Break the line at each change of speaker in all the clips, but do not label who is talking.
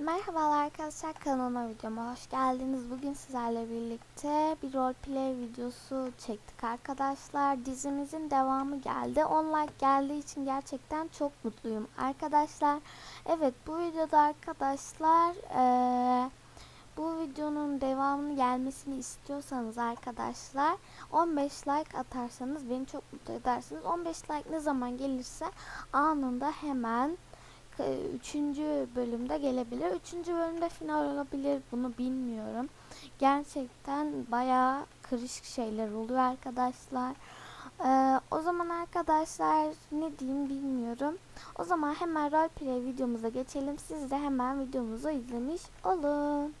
Merhabalar arkadaşlar kanalıma videoma hoş geldiniz. Bugün sizlerle birlikte bir roleplay videosu çektik arkadaşlar. Dizimizin devamı geldi. 10 like geldiği için gerçekten çok mutluyum arkadaşlar. Evet bu videoda arkadaşlar eee, bu videonun devamını gelmesini istiyorsanız arkadaşlar 15 like atarsanız beni çok mutlu edersiniz. 15 like ne zaman gelirse anında hemen üçüncü bölümde gelebilir. Üçüncü bölümde final olabilir. Bunu bilmiyorum. Gerçekten bayağı karışık şeyler oluyor arkadaşlar. Ee, o zaman arkadaşlar ne diyeyim bilmiyorum. O zaman hemen roleplay videomuza geçelim. Siz de hemen videomuzu izlemiş olun.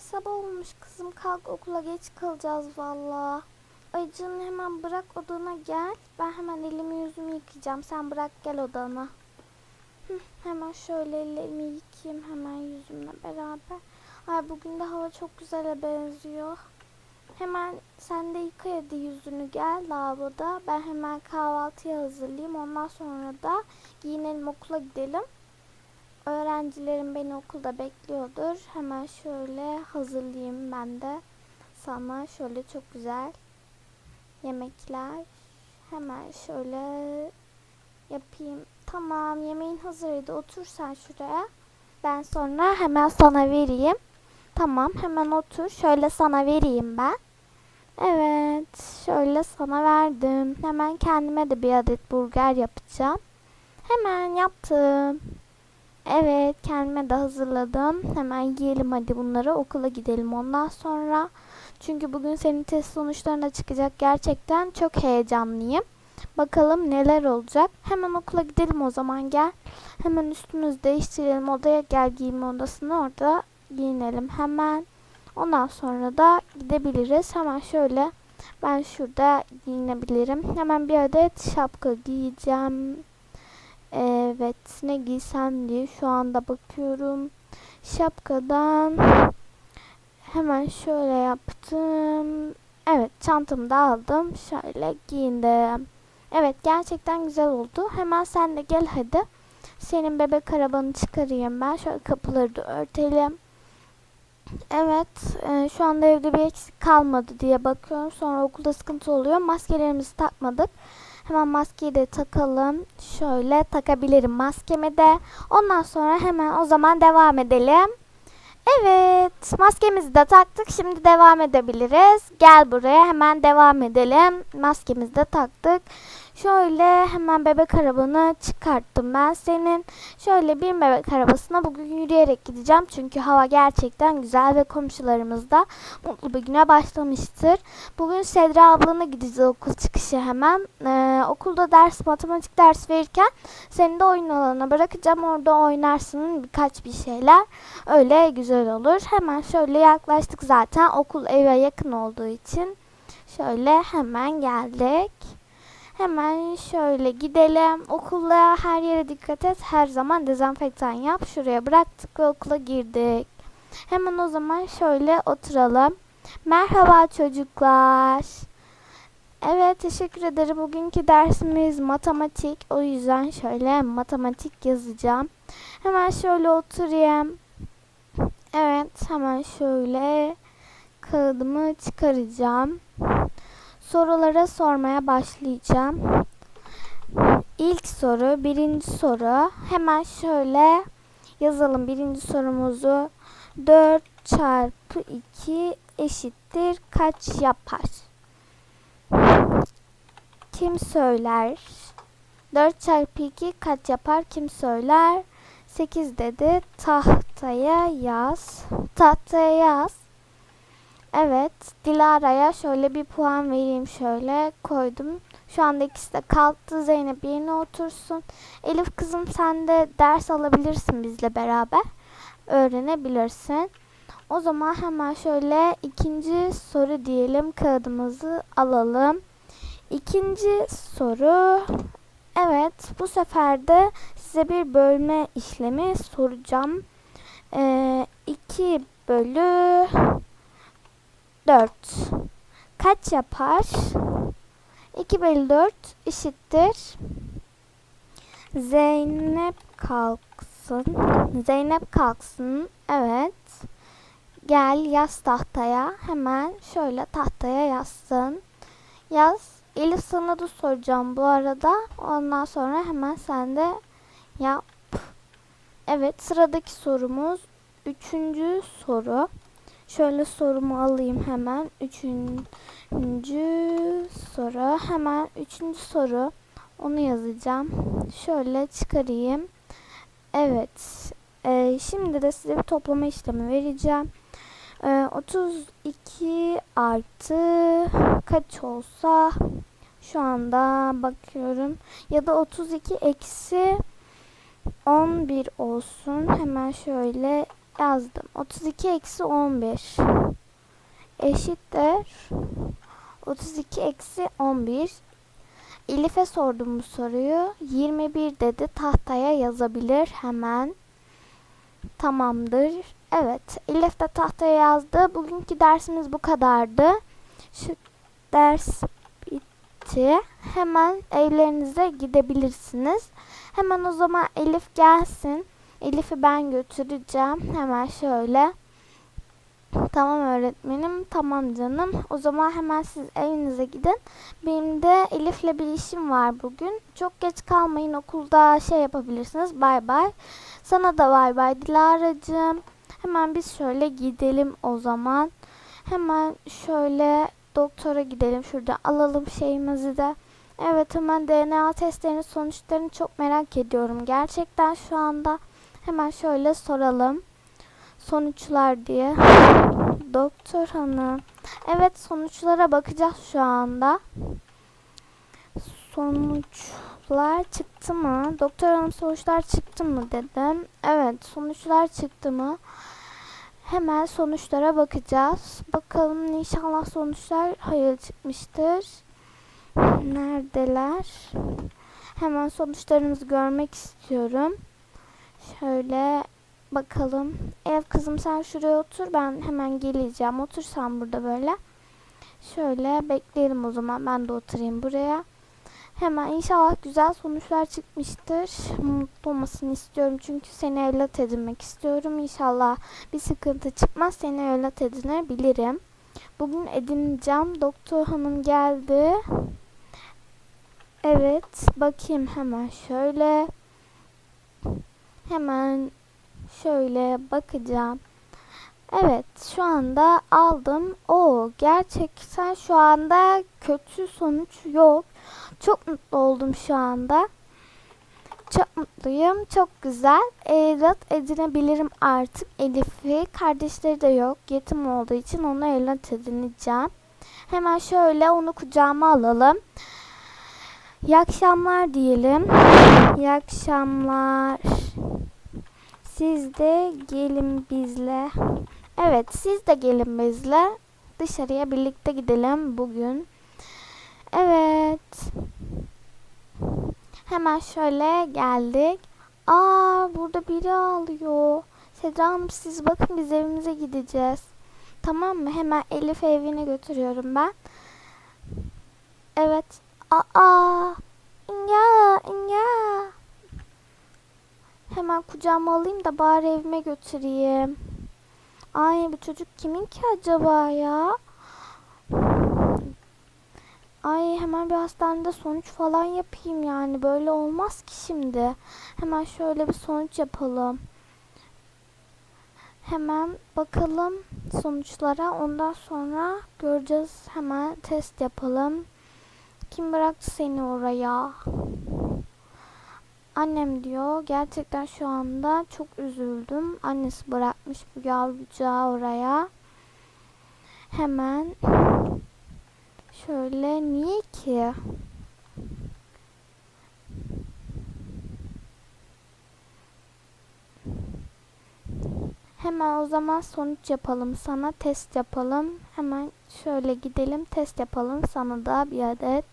Sabah olmuş kızım kalk okula geç kalacağız valla. Ay hemen bırak odana gel. Ben hemen elimi yüzümü yıkayacağım. Sen bırak gel odana. Hemen şöyle ellerimi yıkayayım hemen yüzümle beraber. Ay bugün de hava çok güzele benziyor. Hemen sen de yıka hadi yüzünü gel lavaboda. Ben hemen kahvaltıyı hazırlayayım. Ondan sonra da giyinelim okula gidelim. Öğrencilerim beni okulda bekliyordur. Hemen şöyle hazırlayayım ben de. Sana şöyle çok güzel yemekler. Hemen şöyle yapayım. Tamam yemeğin hazırdı. Otur sen şuraya. Ben sonra hemen sana vereyim. Tamam hemen otur. Şöyle sana vereyim ben. Evet şöyle sana verdim. Hemen kendime de bir adet burger yapacağım. Hemen yaptım. Evet kendime de hazırladım. Hemen yiyelim hadi bunları okula gidelim ondan sonra. Çünkü bugün senin test sonuçlarına çıkacak gerçekten çok heyecanlıyım. Bakalım neler olacak. Hemen okula gidelim o zaman gel. Hemen üstümüzü değiştirelim odaya gel giyinme odasına orada giyinelim hemen. Ondan sonra da gidebiliriz. Hemen şöyle ben şurada giyinebilirim. Hemen bir adet şapka giyeceğim. Evet ne giysem diye şu anda bakıyorum. Şapkadan hemen şöyle yaptım. Evet çantamı da aldım. Şöyle giyindim. Evet gerçekten güzel oldu. Hemen sen de gel hadi. Senin bebek arabanı çıkarayım ben. Şöyle kapıları da örtelim. Evet e, şu anda evde bir eksik kalmadı diye bakıyorum. Sonra okulda sıkıntı oluyor. Maskelerimizi takmadık. Hemen maskeyi de takalım. Şöyle takabilirim maskemi de. Ondan sonra hemen o zaman devam edelim. Evet maskemizi de taktık. Şimdi devam edebiliriz. Gel buraya hemen devam edelim. Maskemizi de taktık. Şöyle hemen bebek arabanı çıkarttım ben senin. Şöyle bir bebek arabasına bugün yürüyerek gideceğim. Çünkü hava gerçekten güzel ve komşularımız da mutlu bir güne başlamıştır. Bugün Sedra ablana gideceğiz okul çıkışı hemen. Ee, okulda ders, matematik ders verirken seni de oyun alanına bırakacağım. Orada oynarsın birkaç bir şeyler. Öyle güzel olur. Hemen şöyle yaklaştık zaten okul eve yakın olduğu için. Şöyle hemen geldik. Hemen şöyle gidelim. Okulda her yere dikkat et. Her zaman dezenfektan yap. Şuraya bıraktık ve okula girdik. Hemen o zaman şöyle oturalım. Merhaba çocuklar. Evet teşekkür ederim. Bugünkü dersimiz matematik. O yüzden şöyle matematik yazacağım. Hemen şöyle oturayım. Evet hemen şöyle kağıdımı çıkaracağım. Sorulara sormaya başlayacağım. İlk soru, birinci soru. Hemen şöyle yazalım birinci sorumuzu. 4 çarpı 2 eşittir kaç yapar? Kim söyler? 4 çarpı 2 kaç yapar? Kim söyler? 8 dedi. Tahtaya yaz. Tahtaya yaz. Evet. Dilara'ya şöyle bir puan vereyim şöyle. Koydum. Şu anda ikisi de kalktı. Zeynep yerine otursun. Elif kızım sen de ders alabilirsin bizle beraber. Öğrenebilirsin. O zaman hemen şöyle ikinci soru diyelim. Kağıdımızı alalım. İkinci soru. Evet bu sefer de size bir bölme işlemi soracağım. Ee, 2 bölü 4 kaç yapar? 2 bölü 4 eşittir. Zeynep kalksın. Zeynep kalksın. Evet. Gel yaz tahtaya. Hemen şöyle tahtaya yazsın. Yaz. Elif sana da soracağım bu arada. Ondan sonra hemen sen de yap. Evet sıradaki sorumuz. Üçüncü soru. Şöyle sorumu alayım hemen. Üçüncü soru. Hemen üçüncü soru. Onu yazacağım. Şöyle çıkarayım. Evet. Ee, şimdi de size bir toplama işlemi vereceğim. Ee, 32 artı kaç olsa şu anda bakıyorum. Ya da 32 eksi 11 olsun. Hemen şöyle yazdım. 32 eksi 11 eşittir. 32 eksi 11 Elif'e sordum bu soruyu. 21 dedi. Tahtaya yazabilir hemen. Tamamdır. Evet. Elif de tahtaya yazdı. Bugünkü dersimiz bu kadardı. Şu ders bitti. Hemen evlerinize gidebilirsiniz. Hemen o zaman Elif gelsin. Elif'i ben götüreceğim. Hemen şöyle. Tamam öğretmenim. Tamam canım. O zaman hemen siz evinize gidin. Benim de Elif'le bir işim var bugün. Çok geç kalmayın. Okulda şey yapabilirsiniz. Bay bay. Sana da bay bay Dilara'cığım. Hemen biz şöyle gidelim o zaman. Hemen şöyle doktora gidelim. Şurada alalım şeyimizi de. Evet hemen DNA testlerinin sonuçlarını çok merak ediyorum. Gerçekten şu anda hemen şöyle soralım. Sonuçlar diye. Doktor hanım. Evet sonuçlara bakacağız şu anda. Sonuçlar çıktı mı? Doktor hanım sonuçlar çıktı mı dedim. Evet sonuçlar çıktı mı? Hemen sonuçlara bakacağız. Bakalım inşallah sonuçlar hayır çıkmıştır. Neredeler? Hemen sonuçlarımızı görmek istiyorum. Şöyle bakalım. Ev kızım sen şuraya otur. Ben hemen geleceğim. Otur sen burada böyle. Şöyle bekleyelim o zaman. Ben de oturayım buraya. Hemen inşallah güzel sonuçlar çıkmıştır. Mutlu olmasını istiyorum. Çünkü seni evlat edinmek istiyorum. İnşallah bir sıkıntı çıkmaz. Seni evlat edinebilirim. Bugün edineceğim. Doktor hanım geldi. Evet. Bakayım hemen şöyle. Hemen şöyle bakacağım. Evet şu anda aldım. O gerçekten şu anda kötü sonuç yok. Çok mutlu oldum şu anda. Çok mutluyum. Çok güzel. Evlat edinebilirim artık Elif'i. Kardeşleri de yok. Yetim olduğu için onu evlat edineceğim. Hemen şöyle onu kucağıma alalım. İyi akşamlar diyelim. İyi akşamlar. Siz de gelin bizle. Evet siz de gelin bizle. Dışarıya birlikte gidelim bugün. Evet. Hemen şöyle geldik. Aa burada biri ağlıyor. Sedra Hanım siz bakın biz evimize gideceğiz. Tamam mı? Hemen Elif evine götürüyorum ben. Evet. Aa. İnya, İnya. Hemen kucağıma alayım da bari evime götüreyim. Ay bu çocuk kimin ki acaba ya? Ay hemen bir hastanede sonuç falan yapayım yani. Böyle olmaz ki şimdi. Hemen şöyle bir sonuç yapalım. Hemen bakalım sonuçlara. Ondan sonra göreceğiz. Hemen test yapalım. Kim bıraktı seni oraya? Annem diyor. Gerçekten şu anda çok üzüldüm. Annesi bırakmış bu yavrucağı oraya. Hemen şöyle niye ki? Hemen o zaman sonuç yapalım sana test yapalım. Hemen şöyle gidelim test yapalım sana da bir adet.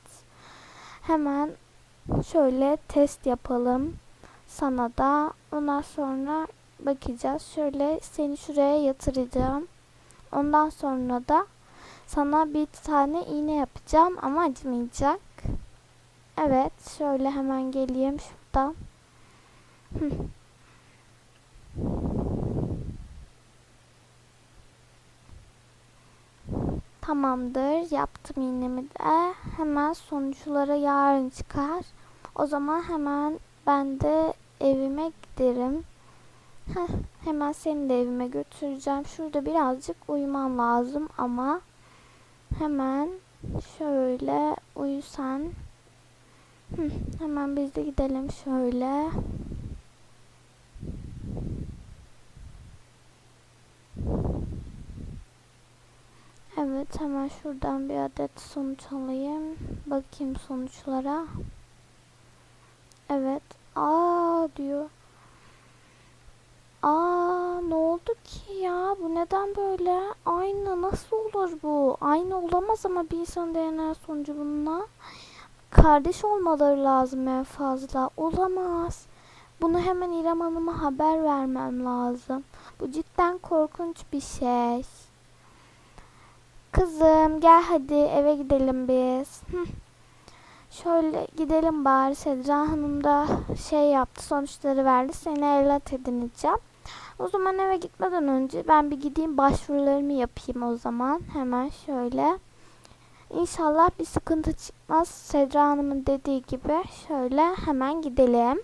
Hemen şöyle test yapalım sana da. Ondan sonra bakacağız. Şöyle seni şuraya yatıracağım. Ondan sonra da sana bir tane iğne yapacağım ama acımayacak. Evet, şöyle hemen geleyim şuradan. Tamamdır, yaptım iğnemi de. Hemen sonuçlara yarın çıkar. O zaman hemen ben de evime giderim. Heh, hemen seni de evime götüreceğim. Şurada birazcık uyumam lazım ama hemen şöyle uyusan. Hı, hemen biz de gidelim şöyle. Evet hemen şuradan bir adet sonuç alayım. Bakayım sonuçlara. Evet. Aa diyor. Aa ne oldu ki ya? Bu neden böyle? Aynı nasıl olur bu? Aynı olamaz ama bir insan DNA sonucu bununla. Kardeş olmaları lazım en fazla. Olamaz. Bunu hemen İrem Hanım'a haber vermem lazım. Bu cidden korkunç bir şey. Kızım gel hadi eve gidelim biz. Şöyle gidelim bari Sedra Hanım da şey yaptı sonuçları verdi seni evlat edineceğim. O zaman eve gitmeden önce ben bir gideyim başvurularımı yapayım o zaman hemen şöyle. İnşallah bir sıkıntı çıkmaz Sedra Hanım'ın dediği gibi şöyle hemen gidelim.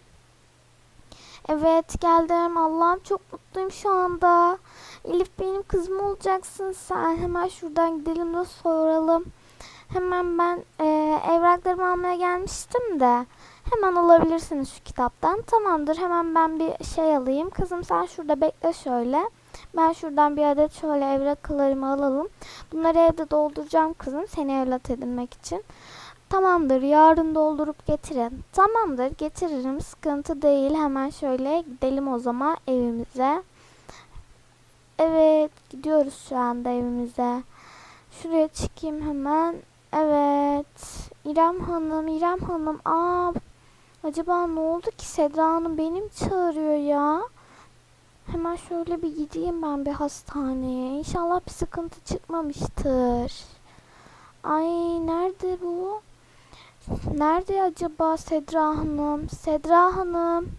Evet geldim Allah'ım çok mutluyum şu anda. Elif benim kızım olacaksın sen. Hemen şuradan gidelim de soralım. Hemen ben e, evraklarımı almaya gelmiştim de. Hemen alabilirsiniz şu kitaptan. Tamamdır hemen ben bir şey alayım. Kızım sen şurada bekle şöyle. Ben şuradan bir adet şöyle evraklarımı alalım. Bunları evde dolduracağım kızım seni evlat edinmek için. Tamamdır yarın doldurup getirin. Tamamdır getiririm sıkıntı değil. Hemen şöyle gidelim o zaman evimize. Evet gidiyoruz şu anda evimize. Şuraya çıkayım hemen. Evet. İrem Hanım, İrem Hanım. Aa, acaba ne oldu ki Sedra Hanım benim çağırıyor ya. Hemen şöyle bir gideyim ben bir hastaneye. İnşallah bir sıkıntı çıkmamıştır. Ay nerede bu? Nerede acaba Sedra Hanım? Sedra Hanım.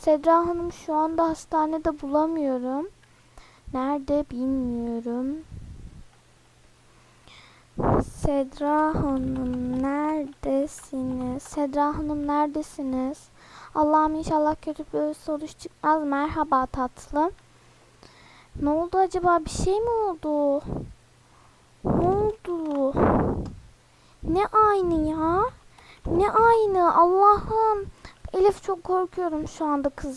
Sedra Hanım şu anda hastanede bulamıyorum. Nerede bilmiyorum. Sedra Hanım neredesiniz? Sedra Hanım neredesiniz? Allah'ım inşallah kötü bir sonuç çıkmaz. Merhaba tatlım. Ne oldu acaba? Bir şey mi oldu? Ne oldu? Ne aynı ya? Ne aynı? Allah'ım. Elif çok korkuyorum şu anda kız.